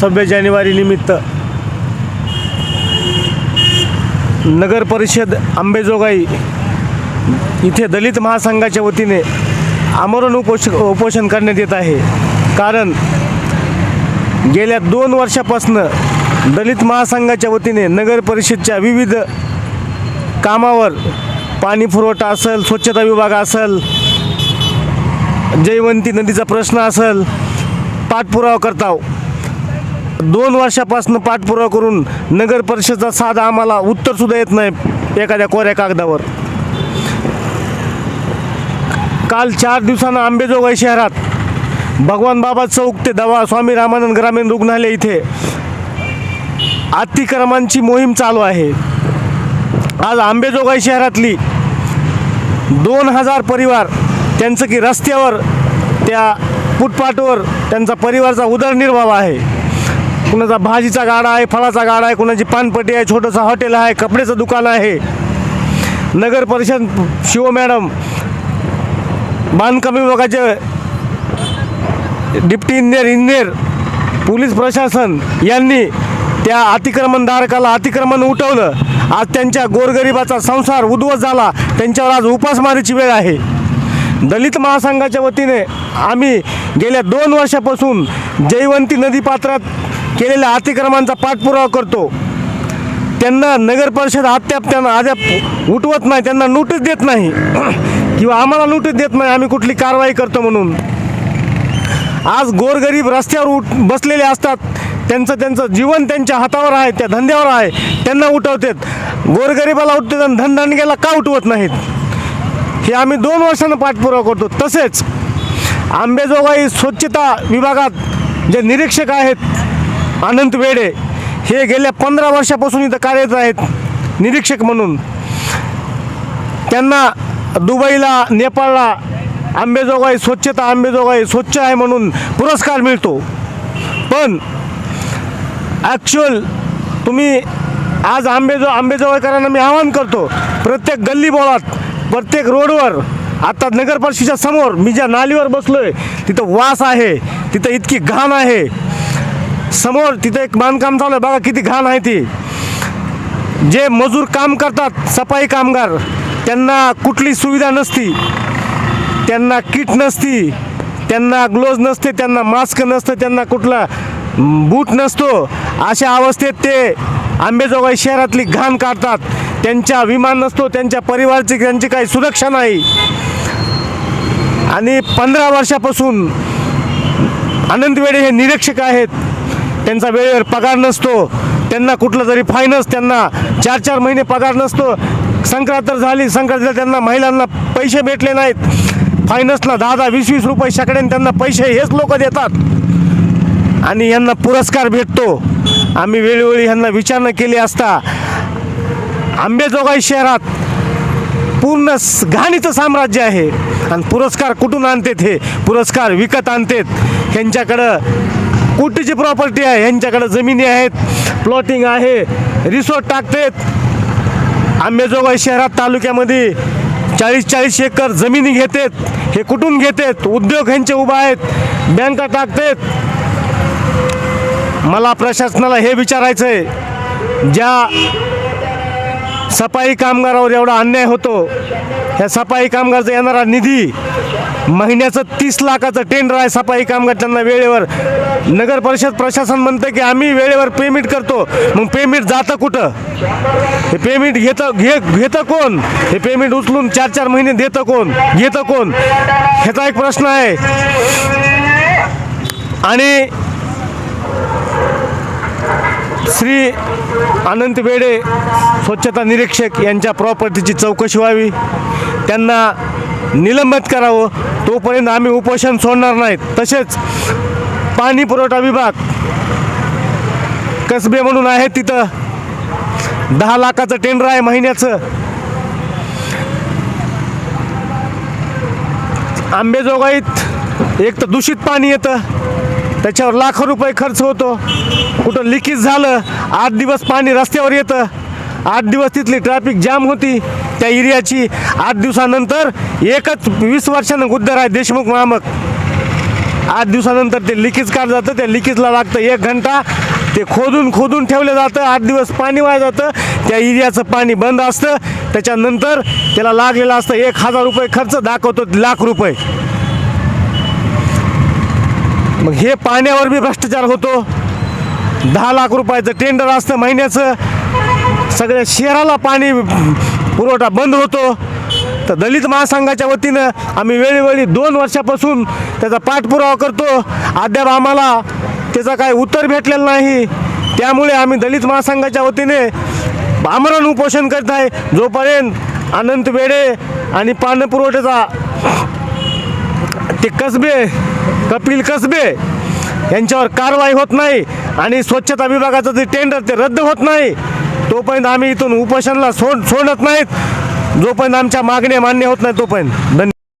सव्वीस जानेवारी निमित्त. नगर परिषद आंबेजोगाई इथे दलित महासंघाच्या वतीने आमरण उपोष उपोषण करण्यात येत आहे. कारण गेल्या दोन वर्षापासनं दलित महासंघाच्या वतीने नगर परिषदच्या विविध कामावर पाणी पुरवठा असेल स्वच्छता विभाग असेल जयवंती नदीचा प्रश्न असेल पाठपुरावा करताव दोन वर्षापासून पाठपुरावा करून नगर परिषदचा साधा आम्हाला उत्तरसुद्धा येत नाही एखाद्या कोऱ्या कागदावर. काल चार दिवसानं आंबेजोगाई शहरात भगवान बाबा चौक ते दवा स्वामी रामानंद ग्रामीण रुग्णालय इथे अतिक्रमांची मोहीम चालू आहे. आज आंबेजोगाई शहरातली दोन हजार परिवार त्यांचं की रस्त्यावर त्या फुटपाथवर त्यांचा परिवारचा उदरनिर्वाह आहे. कुणाचा भाजीचा गाडा आहे फळाचा गाडा आहे कुणाची पानपट्टी आहे छोटंसं हॉटेल आहे कपड्याचं दुकान आहे. नगर परिषद शिव मॅडम बांधकाम विभागाचे डिप्टी इंजिनियर इंजिनियर पोलीस प्रशासन यांनी त्या अतिक्रमणधारकाला अतिक्रमण उठवलं. आज त्यांच्या गोरगरिबाचा संसार उद्ध्वस्त झाला. त्यांच्यावर आज उपासमारीची वेळ आहे. दलित महासंघाच्या वतीने आम्ही गेल्या दोन वर्षापासून जयवंती नदीपात्रात केलेल्या अतिक्रमांचा पाठपुरावा करतो. त्यांना नगर परिषद अद्याप त्यांना अद्याप उठवत नाही त्यांना नोटीस देत नाही. किंवा आम्हाला नोटीस देत नाही आम्ही कुठली कारवाई करतो म्हणून. आज गोरगरीब रस्त्यावर उठ बसलेले असतात. त्यांचं त्यांचं जीवन त्यांच्या हातावर आहे त्या धंद्यावर आहे. त्यांना उठवतात. गोरगरिबाला उठतात आणि धनधनग्याला का उठवत नाहीत? हे आम्ही दोन वर्षानं पाठपुरावा करतो. तसेच आंबेजोगाई स्वच्छता विभागात जे निरीक्षक आहेत अनंत वेडे हे गेल्या पंधरा वर्षापासून इथं कार्यरत आहेत निरीक्षक म्हणून. त्यांना दुबईला नेपाळला आंबेजोगाई स्वच्छता आंबेजोगाई स्वच्छ आहे म्हणून पुरस्कार मिळतो. पण ॲक्च्युअल तुम्ही आज आंबेजो आंबेजोगाईकरांना मी आवाहन करतो प्रत्येक गल्ली बोळात प्रत्येक रोडवर आता नगर परिषदेच्या समोर मी ज्या नालीवर बसलो आहे तिथं वास आहे तिथं इतकी घाण आहे समोर तिथं एक बांधकाम चालू आहे. बघा किती घाण आहे ती. जे मजूर काम करतात सफाई कामगार त्यांना कुठली सुविधा नसती. त्यांना किट नसती त्यांना ग्लोज नसते त्यांना मास्क नसतं त्यांना कुठला बूट नसतो. अशा अवस्थेत ते आंबेजोगाई शहरातली घाण काढतात. त्यांच्या विमान नसतो त्यांच्या परिवारची त्यांची काही सुरक्षा नाही. आणि पंधरा वर्षापासून आनंद वेडे हे निरीक्षक आहेत. त्यांचा वेळेवर पगार नसतो त्यांना कुठलं तरी फायनस त्यांना चार चार महिने पगार नसतो. संक्रांत झाली संक्रांतीला त्यांना महिलांना पैसे भेटले नाहीत. फायनसला दहा दहा वीस वीस रुपये शकड्याने त्यांना पैसे हेच लोक देतात. आणि यांना पुरस्कार भेटतो. आम्ही वेळोवेळी यांना विचारणा केली असता आंबेजोगाई शहरात पूर्ण स- घाणीचं साम्राज्य आहे. आणि पुरस्कार कुठून आणतात हे? पुरस्कार विकत आणतात. त्यांच्याकडं कोटीची प्रॉपर्टी आहे? ह्यांच्याकडं जमिनी आहेत प्लॉटिंग आहे रिसॉर्ट टाकतेत. आंबेजोगाई शहरात तालुक्यामध्ये चाळीस चाळीस एकर जमिनी घेतात हे कुठून घेतात? उद्योग ह्यांचे उभा आहेत बँका टाकतात. मला प्रशासनाला हे विचारायचं आहे ज्या सफाई कामगारावर एवढा अन्याय होतो ह्या सफाई कामगारचा येणारा निधी महिन्याचं तीस लाखाचं टेंडर आहे. सफाई कामगार त्यांना वेळेवर. नगर परिषद प्रशासन म्हणतं की आम्ही वेळेवर पेमेंट करतो. मग पेमेंट जातं कुठं? हे पेमेंट घेतं घे घेतं कोण? हे पेमेंट उचलून चार चार महिने देतं कोण? घेतं कोण? ह्याचा एक प्रश्न आहे. आणि श्री अनंत बेडे स्वच्छता निरीक्षक यांच्या प्रॉपर्टीची चौकशी व्हावी. त्यांना निलंबित करावं. तोपर्यंत आम्ही उपोषण सोडणार नाहीत. तसेच पाणी पुरवठा विभाग कसबे म्हणून आहे तिथं. दहा लाखाचं टेंडर आहे महिन्याचं. आंबेजोगाईत एक तर दूषित पाणी येतं. त्याच्यावर लाखो रुपये खर्च होतो. कुठं लिकेज झालं आठ दिवस पाणी रस्त्यावर येतं. आठ दिवस तिथली ट्रॅफिक जाम होती. त्या एरियाची आठ दिवसानंतर एकच वीस वर्षानं गुद्दर आहे देशमुख मामक. आठ दिवसानंतर ते लिकेज काढ जातं त्या लिकेजला लागतं एक घंटा. ते खोदून खोदून ठेवलं जातं आठ दिवस पाणी वाया जातं. त्या एरियाचं पाणी बंद असतं. त्याच्यानंतर त्याला लागलेलं असतं एक हजार रुपये खर्च दाखवतो लाख रुपये. मग हे पाण्यावर बी भ्रष्टाचार होतो. दहा लाख रुपयाचं टेंडर असतं महिन्याचं. सगळ्या शहराला पाणी पुरवठा बंद होतो. तर दलित महासंघाच्या वतीनं आम्ही वेळोवेळी दोन वर्षापासून त्याचा पाठपुरावा करतो. अद्याप आम्हाला त्याचं काही उत्तर भेटलेलं नाही. त्यामुळे आम्ही दलित महासंघाच्या वतीने आमरण उपोषण करत आहे. जोपर्यंत अनंत वेडे आणि पाणीपुरवठ्याचा ते कसबे कपिल कसबे यांच्यावर कारवाई होत नाही आणि स्वच्छता विभागाचं जे टेंडर ते रद्द होत नाही. तोपर्यंत आम्ही इथून उपोषणला सोड सोडत नाहीत. जोपर्यंत आमच्या मागण्या मान्य होत नाही तोपर्यंत. धन्यवाद